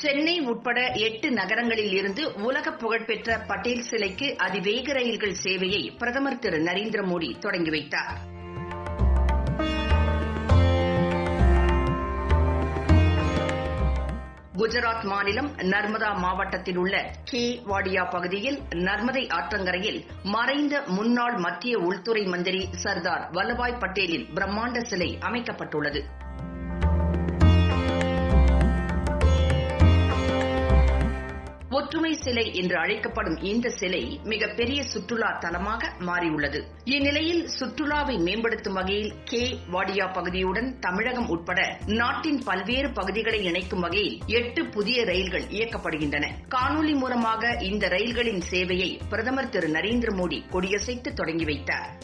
சென்னை உட்பட எட்டு நகரங்களில் இருந்து உலக புகழ்பெற்ற பட்டேல் சிலைக்கு அதிவேக ரயில்கள் சேவையை பிரதமர் திரு நரேந்திர மோடி தொடங்கி வைத்தார். குஜராத் மாநிலம் நர்மதா மாவட்டத்தில் உள்ள கே வாடியா பகுதியில் நர்மதை ஆற்றங்கரையில் மறைந்த முன்னாள் மத்திய உள்துறை மந்திரி சர்தார் வல்லபாய் பட்டேலின் பிரம்மாண்ட சிலை அமைக்கப்பட்டுள்ளது. ஒற்றுமை சிலை என்று அழைக்கப்படும் இந்த சிலை மிகப்பெரிய சுற்றுலா தலமாக மாறியுள்ளது. இந்நிலையில் சுற்றுலாவை மேம்படுத்தும் வகையில் கே. வாடியா பகுதியுடன் தமிழகம் உட்பட நாட்டின் பல்வேறு பகுதிகளை இணைக்கும் வகையில் எட்டு புதிய ரயில்கள் இயக்கப்படுகின்றன. காணொலி மூலமாக இந்த ரயில்களின் சேவையை பிரதமர் திரு நரேந்திர மோடி கொடியசைத்து தொடங்கி வைத்தார்.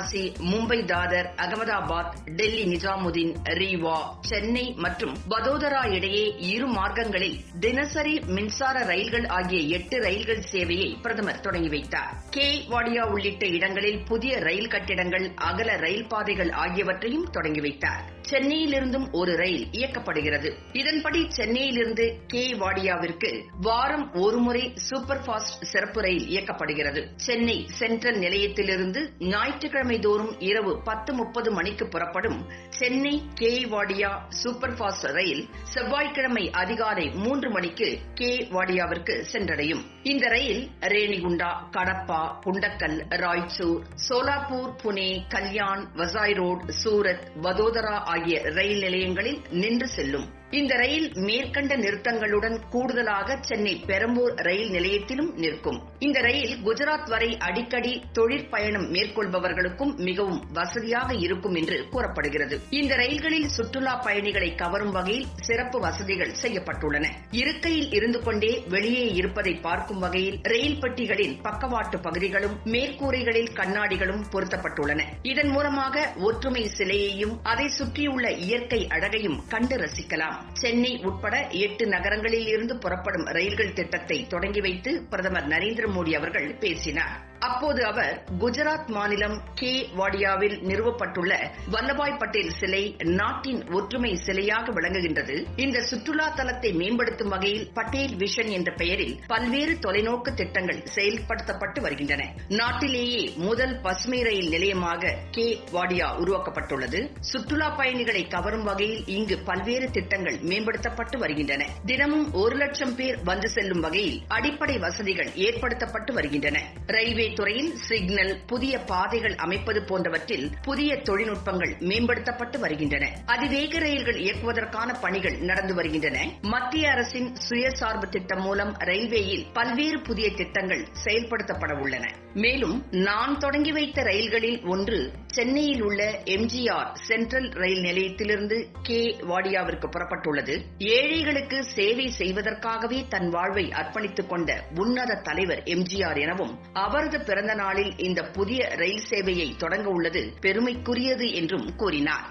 வாரணாசி மும்பை தாதர் அகமதாபாத் டெல்லி நிஜாமுதீன் ரீவா சென்னை மற்றும் வதோதரா இடையே இரு மார்க்கங்களில் தினசரி மின்சார ரயில்கள் ஆகிய எட்டு ரயில்கள் சேவையை பிரதமர் தொடங்கி வைத்தார். கே. வாடியா உள்ளிட்ட இடங்களில் புதிய ரயில் கட்டிடங்கள் அகல ரயில் பாதைகள் ஆகியவற்றையும் தொடங்கி வைத்தார். சென்னையிலிருந்தும் ஒரு ரயில் இயக்கப்படுகிறது. இதன்படி சென்னையிலிருந்து கே. வாடியாவிற்கு வாரம் ஒருமுறை சூப்பர் பாஸ்ட் சிறப்பு ரயில் இயக்கப்படுகிறது. சென்னை சென்ட்ரல் நிலையத்திலிருந்து ஞாயிற்றுக்கிழமை தோறும் இரவு பத்து முப்பது மணிக்கு புறப்படும் Chennai Kevadia super fast ரயில் செவ்வாய்க்கிழமை அதிகாலை மூன்று மணிக்கு கே வாடியாவிற்கு சென்றடையும். இந்த ரயில் ரேணிகுண்டா கடப்பா குண்டக்கல் ராய்ச்சூர் சோலாப்பூர் புனே கல்யாண் வசாய் ரோட் சூரத் வதோதரா ஆகிய ரயில் நிலையங்களில் நின்று செல்லும். இந்த ரயில் மேற்கண்ட நிறுத்தங்களுடன் கூடுதலாக சென்னை பெரம்பூர் ரயில் நிலையத்திலும் நிற்கும். இந்த ரயில் குஜராத் வரை அடிக்கடி தொழிற்பயணம் மேற்கொள்பவர்களுக்கும் மிகவும் வசதியாக இருக்கும் என்று கூறப்படுகிறது. இந்த ரயில்களில் சுற்றுலா பயணிகளை கவரும் வகையில் சிறப்பு வசதிகள் செய்யப்பட்டுள்ளன. இருக்கையில் இருந்து கொண்டே வெளியே இருப்பதை பார்க்கும் வகையில் ரயில் பெட்டிகளின் பக்கவாட்டு பகுதிகளும் மேற்கூரைகளில் கண்ணாடிகளும் பொருத்தப்பட்டுள்ளன. இதன் மூலமாக ஒற்றுமை சிலையையும் அதை சுற்றியுள்ள இயற்கை அழகையும் கண்டு ரசிக்கலாம். சென்னை உட்பட எட்டு நகரங்களில் இருந்து புறப்படும் ரயில்கள் திட்டத்தை தொடங்கி வைத்து பிரதமர் நரேந்திர மோடி அவர்கள் பேசினார். அப்போது அவர் குஜராத் மாநிலம் கே வாடியாவில் நிறுவப்பட்டுள்ள வல்லபாய் பட்டேல் சிலை நாட்டின் ஒற்றுமை சிலையாக விளங்குகின்றது. இந்த சுற்றுலா தலத்தை மேம்படுத்தும் வகையில் பட்டேல் விஷன் என்ற பெயரில் பல்வேறு தொலைநோக்கு திட்டங்கள் செயல்படுத்தப்பட்டு வருகின்றன. நாட்டிலேயே முதல் பசுமை ரயில் நிலையமாக கே வாடியா உருவாக்கப்பட்டுள்ளது. சுற்றுலா பயணிகளை கவரும் வகையில் இங்கு பல்வேறு திட்டங்கள் மேம்படுத்தப்பட்டு வருகின்றன. தினமும் ஒரு லட்சம் பேர் வந்து செல்லும் வகையில் அடிப்படை வசதிகள் ஏற்படுத்தப்பட்டு வருகின்றன. ரயில்வே துறையில் சிக்னல் புதிய பாதைகள் அமைப்பது போன்றவற்றில் புதிய தொழில்நுட்பங்கள் மேம்படுத்தப்பட்டு வருகின்றன. அதிவேக ரயில்கள் இயக்குவதற்கான பணிகள் நடந்து வருகின்றன. மத்திய அரசின் சுயசார்பு திட்டம் மூலம் ரயில்வேயில் பல்வேறு புதிய திட்டங்கள் செயல்படுத்தப்பட உள்ளன. மேலும் நான் தொடங்கி வைத்த ரயில்களில் ஒன்று சென்னையில் உள்ள எம்ஜிஆர் சென்ட்ரல் ரயில் நிலையத்திலிருந்து கே. வாடியாவிற்கு புறப்பட்டுள்ளது. ஏழைகளுக்கு சேவை செய்வதற்காகவே தன் வாழ்வை அர்ப்பணித்துக் கொண்ட உன்னத தலைவர் எம்ஜிஆர் எனவும் அவரது பிறந்த நாளில் இந்த புதிய ரயில் சேவையை தொடங்க உள்ளது பெருமைக்குரியது என்றும் கூறினார்.